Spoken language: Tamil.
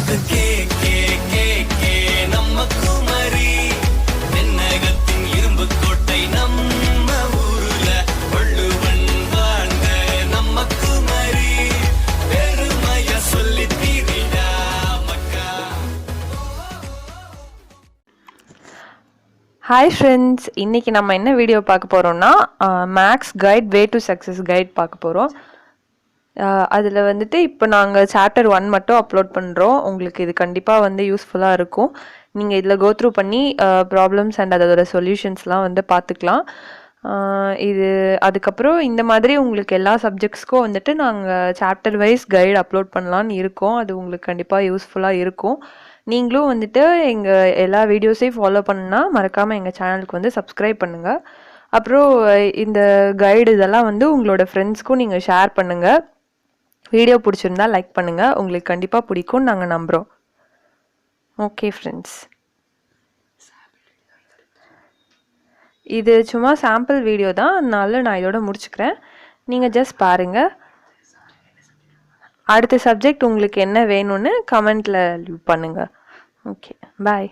இது கே கே கே கே நம்ம குமரி. தென்னகத்தின் இரும்பு கோட்டை நம்ம ஊருல வள்ளுவன் வாழ்ந்த நம்ம குமரி. பெருமைய சொல்லி மக்கா. ஹாய் ஃப்ரெண்ட்ஸ் இன்றைக்கி நம்ம என்ன வீடியோ பார்க்க போகிறோம்னா max guide way to success guide பார்க்க போகிறோம் அதில் வந்துட்டு இப்போ நாங்கள் சாப்டர் ஒன் மட்டும் அப்லோட் பண்ணுறோம் உங்களுக்கு இது கண்டிப்பாக வந்து யூஸ்ஃபுல்லாக இருக்கும். நீங்கள் இதில் கோத்ரூ பண்ணி ப்ராப்ளம்ஸ் அண்ட் அதோட சொல்யூஷன்ஸ்லாம் வந்து பார்த்துக்கலாம் இது அதுக்கப்புறம் இந்த மாதிரி உங்களுக்கு எல்லா சப்ஜெக்ட்ஸ்க்கும் வந்துட்டு நாங்கள் சாப்டர் வைஸ் கைடு அப்லோட் பண்ணலான்னு இருக்கோம். அது உங்களுக்கு கண்டிப்பாக யூஸ்ஃபுல்லாக இருக்கும். நீங்களும் வந்துட்டு எங்கள் எல்லா வீடியோஸையும் ஃபாலோ பண்ணுன்னா மறக்காமல் எங்கள் சேனலுக்கு வந்து சப்ஸ்கிரைப் பண்ணுங்கள் அப்புறம் இந்த கைடு இதெல்லாம் வந்து உங்களோட ஃப்ரெண்ட்ஸ்க்கும் நீங்கள் ஷேர் பண்ணுங்கள் வீடியோ பிடிச்சிருந்தா லைக் பண்ணுங்கள் உங்களுக்கு கண்டிப்பாக பிடிக்கும் நாங்கள் நம்புகிறோம் ஓகே ஃப்ரெண்ட்ஸ் இது சும்மா சாம்பிள் வீடியோ தான். அதனால நான் இதோட முடிச்சுக்கிறேன். நீங்கள் ஜஸ்ட் பாருங்கள் அடுத்த சப்ஜெக்ட் உங்களுக்கு என்ன வேணும்னு கமெண்ட்டில் லீவ் பண்ணுங்கள் ஓகே பாய்